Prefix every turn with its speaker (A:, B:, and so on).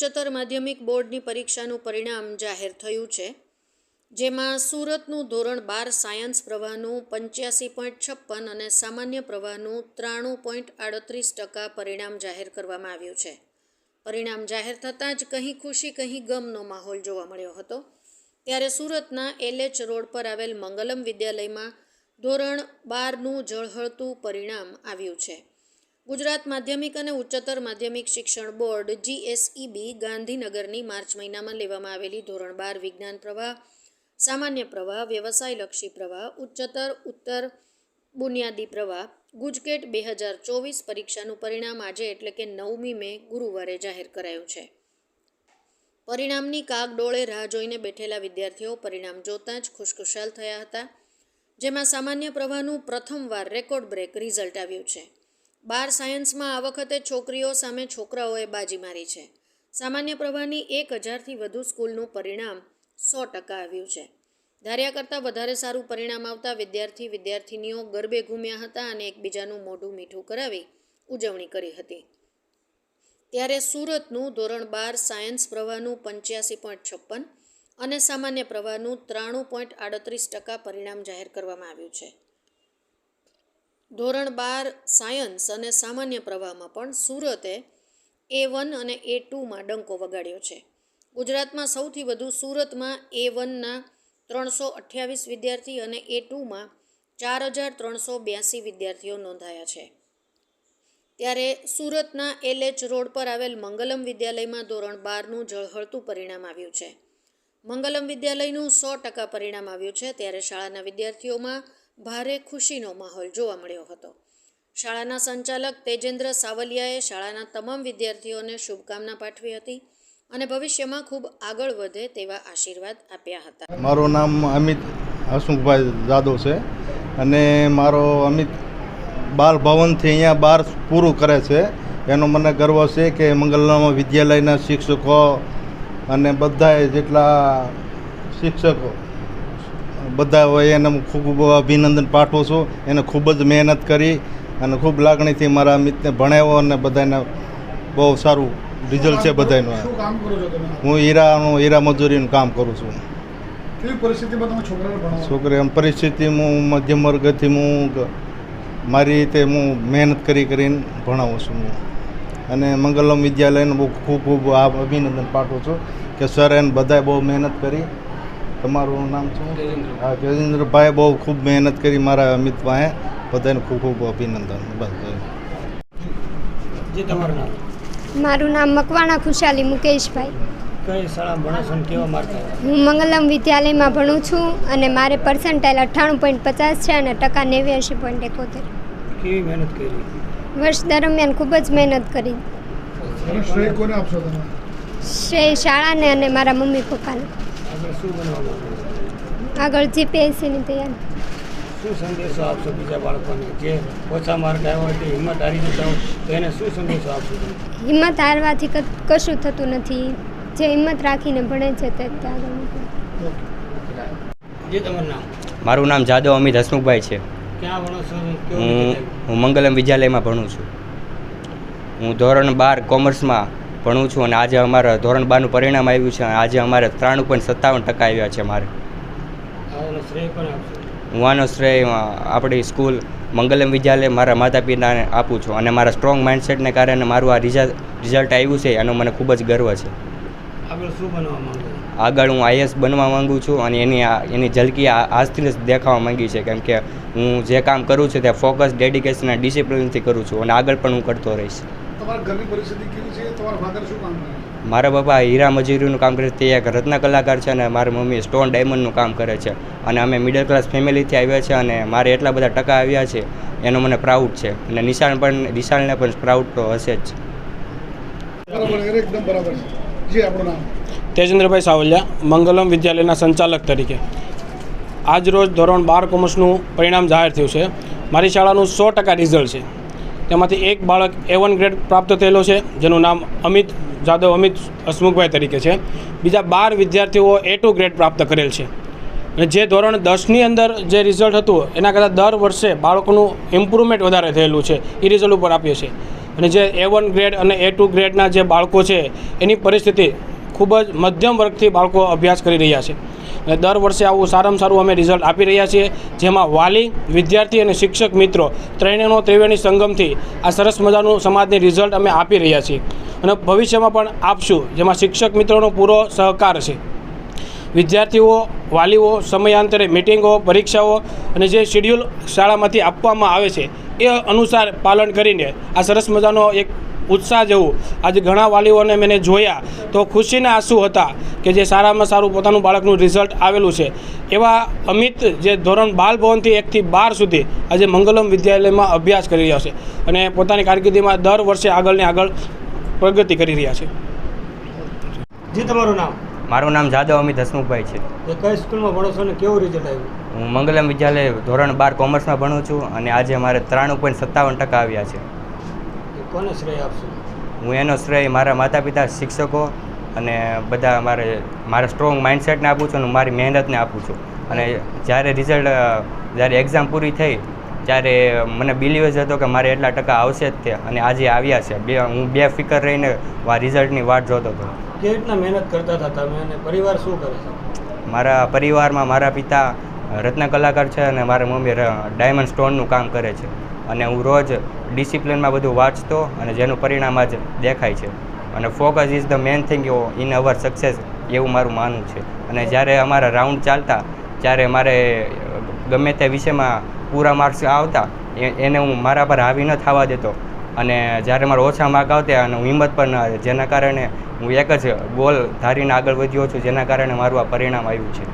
A: ઉચ્ચતર માધ્યમિક બોર્ડની પરીક્ષાનું પરિણામ જાહેર થયું છે જેમાં સુરતનું ધોરણ બાર સાયન્સ પ્રવાહનું પંચ્યાસી પોઈન્ટ છપ્પન અને સામાન્ય પ્રવાહનું ત્રાણું પોઈન્ટ આડત્રીસ ટકા પરિણામ જાહેર કરવામાં આવ્યું છે પરિણામ જાહેર થતાં જ કહી ખુશી કહી ગમનો માહોલ જોવા મળ્યો હતો ત્યારે સુરતના એલએચ રોડ પર આવેલ મંગલમ વિદ્યાલયમાં ધોરણ બારનું ઝળહળતું પરિણામ આવ્યું છે ગુજરાત માધ્યમિક અને ઉચ્ચતર માધ્યમિક શિક્ષણ બોર્ડ જીએસઈબી e ગાંધીનગરની માર્ચ મહિનામાં લેવામાં આવેલી ધોરણ બાર વિજ્ઞાન પ્રવાહ સામાન્ય પ્રવાહ વ્યવસાયલક્ષી પ્રવાહ ઉચ્ચતર ઉત્તર બુનિયાદી પ્રવાહ ગુજકેટ બે હજાર ચોવીસ પરીક્ષાનું પરિણામ આજે એટલે કે નવમી મે ગુરુવારે જાહેર કરાયું છે પરિણામની કાગડોળે રાહ જોઈને બેઠેલા વિદ્યાર્થીઓ પરિણામ જોતાં જ ખુશખુશાલ થયા હતા જેમાં સામાન્ય પ્રવાહનું પ્રથમવાર રેકોર્ડ બ્રેક રિઝલ્ટ આવ્યું છે બાર સાયન્સમાં આ વખતે છોકરીઓ સામે છોકરાઓએ બાજી મારી છે સામાન્ય પ્રવાહની એક હજારથી વધુ સ્કૂલનું પરિણામ સો ટકા આવ્યું છે ધાર્યા કરતાં વધારે સારું પરિણામ આવતા વિદ્યાર્થી વિદ્યાર્થીનીઓ ગરબે ઘૂમ્યા હતા અને એકબીજાનું મોઢું મીઠું કરાવી ઉજવણી કરી હતી ત્યારે સુરતનું ધોરણ બાર સાયન્સ પ્રવાહનું પંચ્યાસી પોઈન્ટ છપ્પન અને સામાન્ય પ્રવાહનું ત્રાણું પોઈન્ટ આડત્રીસ ટકા પરિણામ જાહેર કરવામાં આવ્યું છે ધોરણ બાર સાયન્સ અને સામાન્ય પ્રવાહમાં પણ સુરતે એ વન અને એ ટુમાં ડંકો વગાડ્યો છે ગુજરાતમાં સૌથી વધુ સુરતમાં એ વનના ત્રણસો અઠ્યાવીસ વિદ્યાર્થી અને એ ટુમાં ચાર હજાર ત્રણસો બ્યાસી વિદ્યાર્થીઓ નોંધાયા છે ત્યારે સુરતના એલએચ રોડ પર આવેલ મંગલમ વિદ્યાલયમાં ધોરણ બારનું ઝળહળતું પરિણામ આવ્યું છે મંગલમ વિદ્યાલયનું સો ટકા પરિણામ આવ્યું છે ત્યારે શાળાના વિદ્યાર્થીઓમાં ભારે ખુશીનો માહોલ જોવા મળ્યો હતો શાળાના સંચાલક તેજેન્દ્ર સાવલિયાએ શાળાના તમામ વિદ્યાર્થીઓને શુભકામના પાઠવી હતી અને ભવિષ્યમાં ખૂબ આગળ વધે તેવા આશીર્વાદ આપ્યા હતા
B: મારું નામ અમિત હસમુખભાઈ જાદવ છે અને મારો અમિત બાલ ભવનથી અહીંયા બાર પૂરું કરે છે એનો મને ગર્વ છે કે મંગલનામ વિદ્યાલયના શિક્ષકો અને બધાએ જેટલા શિક્ષકો બધા એને ખૂબ અભિનંદન પાઠવું છું એને ખૂબ જ મહેનત કરી અને ખૂબ લાગણીથી મારા મિતને ભણાવ્યો અને બધાને બહુ સારું રિઝલ્ટ છે બધાનું હું હીરાનું હીરા મજૂરીનું કામ કરું છું છોકરી પરિસ્થિતિમાં હું મધ્યમ વર્ગથી હું મારી રીતે હું મહેનત કરી કરીને ભણાવું છું હું અને મંગલમ વિદ્યાલયને બહુ ખૂબ ખૂબ આ અભિનંદન પાઠવું છું કે સર એને બધાએ બહુ મહેનત કરી તમારું નામ શું ગજેન્દ્રભાઈ બહુ ખૂબ મહેનત કરી મારા અમિત ભાઈ બધાને ખૂબ ખૂબ અભિનંદન બસ
C: મારું નામ મકવાણા ખુશાલી મુકેશભાઈ
D: હું
C: મંગલમ વિદ્યાલયમાં ભણું છું અને મારે પર્સન્ટાઇલ અઠ્ઠાણું પોઈન્ટ પચાસ છે અને ટકા નેવ્યાસી પોઈન્ટ એકોતેર વર્ષ દરમિયાન ખૂબ જ મહેનત કરી શ્રેય શાળાને અને મારા મમ્મી પપ્પાને શું બનવાનું આગળ જીપીએસસીની તૈયારી
D: શું સંદેશો આપશો બીજા બાળકોને જે ઓછા માર્ક આવ્યા હોય હિંમત હારી જતા હોય તો એને શું સંદેશો આપશો
C: હિંમત હારવાથી કશું થતું નથી જે હિંમત રાખીને ભણે છે તે આગળ
E: મારું નામ જાદવ અમિત હસમુખભાઈ છે હું હું મંગલમ વિદ્યાલયમાં ભણું છું હું ધોરણ બાર કોમર્સમાં ભણું છું અને આજે અમારા ધોરણ બારનું પરિણામ આવ્યું છે અને આજે અમારે ત્રાણું પોઈન્ટ સત્તાવન ટકા આવ્યા છે મારે હું આનો શ્રેય આપણી સ્કૂલ મંગલમ વિદ્યાલય મારા માતા પિતાને આપું છું અને મારા સ્ટ્રોંગ માઇન્ડસેટને કારણે મારું આ રિઝલ્ટ રિઝલ્ટ આવ્યું છે એનો મને ખૂબ જ ગર્વ છે આગળ આગળ હું આઈએસ બનવા માંગુ છું અને એની એની ઝલકી આજથી જ દેખાવા માંગી છે કેમ કે હું જે કામ કરું છું તે ફોકસ ડેડિકેશન અને ડિસિપ્લિનથી કરું છું અને આગળ પણ હું કરતો રહીશ મારા બાપા હીરા મજૂરીનું કામ કરે છે તે એક રત્ન કલાકાર છે અને મારી મમ્મી સ્ટોન ડાયમંડનું કામ કરે છે અને અમે મિડલ ક્લાસ ફેમિલીથી આવ્યા છે અને મારે એટલા બધા ટકા આવ્યા છે એનો મને પ્રાઉડ છે અને નિશાન પણ નિશાળને પણ પ્રાઉડ તો હશે જ
F: તેજેન્દ્રભાઈ સાવલિયા મંગલમ વિદ્યાલયના સંચાલક તરીકે આજરોજ ધોરણ બાર કોમર્સનું પરિણામ જાહેર થયું છે મારી શાળાનું સો ટકા રિઝલ્ટ છે તેમાંથી એક બાળક એ વન ગ્રેડ પ્રાપ્ત થયેલો છે જેનું નામ અમિત જાદવ અમિત હસમુખભાઈ તરીકે છે બીજા બાર વિદ્યાર્થીઓ એ ટુ ગ્રેડ પ્રાપ્ત કરેલ છે અને જે ધોરણ દસની અંદર જે રિઝલ્ટ હતું એના કરતાં દર વર્ષે બાળકોનું ઇમ્પ્રુવમેન્ટ વધારે થયેલું છે એ રિઝલ્ટ ઉપર આપીએ છીએ અને જે એ વન ગ્રેડ અને એ ટુ ગ્રેડના જે બાળકો છે એની પરિસ્થિતિ ખૂબ જ મધ્યમ વર્ગથી બાળકો અભ્યાસ કરી રહ્યા છે અને દર વર્ષે આવું સારામાં સારું અમે રિઝલ્ટ આપી રહ્યા છીએ જેમાં વાલી વિદ્યાર્થી અને શિક્ષક મિત્રો ત્રણેયનો ત્રિવેણી સંગમથી આ સરસ મજાનું સમાજની રિઝલ્ટ અમે આપી રહ્યા છીએ અને ભવિષ્યમાં પણ આપશું જેમાં શિક્ષક મિત્રોનો પૂરો સહકાર છે વિદ્યાર્થીઓ વાલીઓ સમયાંતરે મિટિંગો પરીક્ષાઓ અને જે શેડ્યુલ શાળામાંથી આપવામાં આવે છે એ અનુસાર પાલન કરીને આ સરસ મજાનો એક ઉત્સાહ જેવું આજે ઘણા વાલીઓને મેં જોયા તો ખુશીના આંસુ હતા કે જે સારામાં સારું પોતાનું બાળકનું રિઝલ્ટ આવેલું છે એવા અમિત જે ધોરણ બાલભવનથી એકથી બાર સુધી આજે મંગલમ વિદ્યાલયમાં અભ્યાસ કરી રહ્યા છે અને પોતાની કારકિર્દીમાં દર વર્ષે આગળને આગળ પ્રગતિ કરી રહ્યા છે
E: જી તમારું નામ મારું નામ જાદવ અમિત હસમુખભાઈ
D: છે કઈ સ્કૂલમાં ભણો કેવું રિઝલ્ટ
E: હું મંગલમ વિદ્યાલય ધોરણ બાર કોમર્સમાં ભણું છું અને આજે મારે ત્રાણું પોઈન્ટ સત્તાવન ટકા આવ્યા છે
D: કોને શ્રેય આપશો
E: હું એનો શ્રેય મારા માતા પિતા શિક્ષકો અને બધા મારે મારા સ્ટ્રોંગ માઇન્ડસેટને આપું છું અને મારી મહેનતને આપું છું અને જ્યારે રિઝલ્ટ જ્યારે એક્ઝામ પૂરી થઈ ત્યારે મને બિલીવ જ હતો કે મારે એટલા ટકા આવશે જ તે અને આજે આવ્યા છે બે હું બે ફિકર રહીને આ રિઝલ્ટની વાટ જોતો હતો
D: કેવી રીતના મહેનત કરતા હતા તમે અને પરિવાર શું કરે છે
E: મારા પરિવારમાં મારા પિતા રત્ન કલાકાર છે અને મારા મમ્મી ડાયમંડ સ્ટોનનું કામ કરે છે અને હું રોજ ડિસિપ્લિનમાં બધું વાંચતો અને જેનું પરિણામ આજ દેખાય છે અને focus is the main thing in our success એવું મારું માનવું છે અને જ્યારે અમારા રાઉન્ડ ચાલતા ત્યારે મારે ગમે તે વિષયમાં પૂરા માર્ક્સ આવતા એને હું મારા પર હાવી ન થવા દેતો અને જ્યારે મારા ઓછા માર્ક આવતા અને હું હિંમત પણ ન જેના કારણે હું એક જ ગોલ ધારીને આગળ વધ્યો છું જેના કારણે મારું આ પરિણામ આવ્યું છે